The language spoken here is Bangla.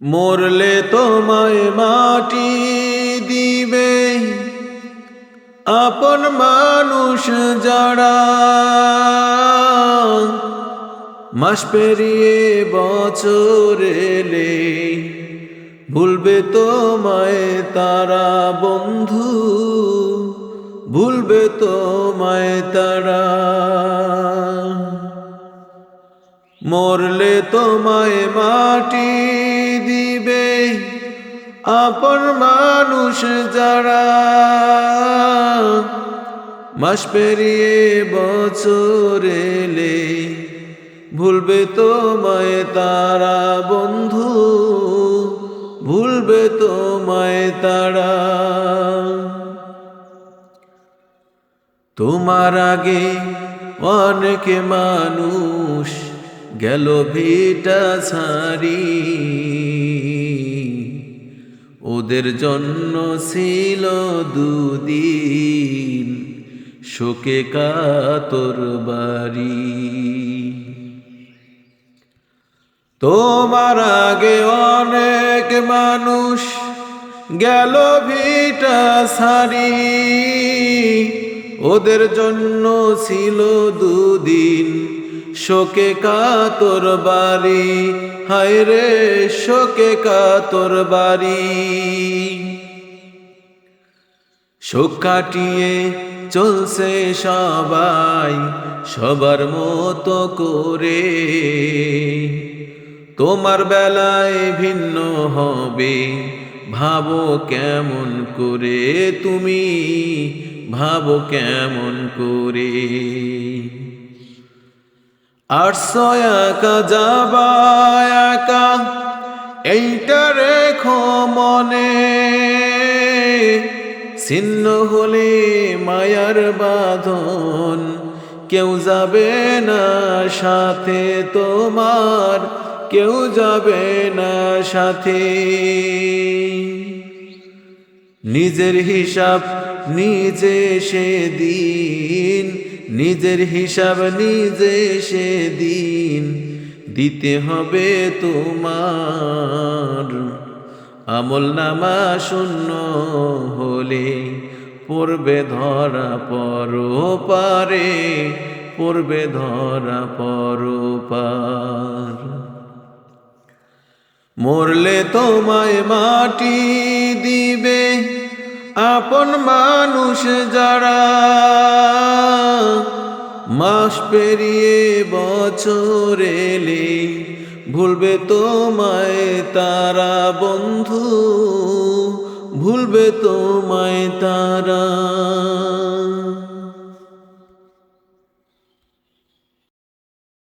মরলে তোমায় মাটি দিবে। আপন মানুষ যারা মাস পেরিয়ে বছর এলে, ভুলবে তোমায় তারা বন্ধু, ভুলবে তোমায় তারা। মরলে তোমায় মাটি আপন মানুষ যারা মাস পেরিয়ে বছর এলে ভুলবে তোমায় তারা বন্ধু, ভুলবে তোমায় তারা। তোমার আগে অনেক মানুষ গেল ভিটা ছাড়ি। ওদের জন্য ছিল দুদিন শোকে কাতর বাড়ি। তোমার আগে অনেক মানুষ গেল ভিটা সারি, ওদের জন্য ছিল দুদিন শোকে কাতর বাড়ি। হায় রে শোকে কাতর বাড়ি? শোক কাটিয়ে চলছে সবাই, সবার মতো করে। তোমার বেলায় ভিন্ন হবে, ভাবো কেমন করে তুমি, ভাবো কেমন করে। আটশো একা যাবা একা, এইটা রেখো মনে। ছিন্ন হলে মায়ার বাঁধন, কেউ যাবে না সাথে তোমার, কেউ যাবে না সাথে। নিজের হিসাব নিজে সেদিন নিজের হিসাব নিজে সেদিন দিতে হবে তোমার। আমল নামা শূন্য হলে পড়বে ধরা পর পারে, পড়বে ধরা পর পার। মরলে তোমায় মাটি দিবে আপন মানুষ যারা মাস পেরিয়ে বছর এলে ভুলবে তোমায় তারা বন্ধু ভুলবে তোমায় তারা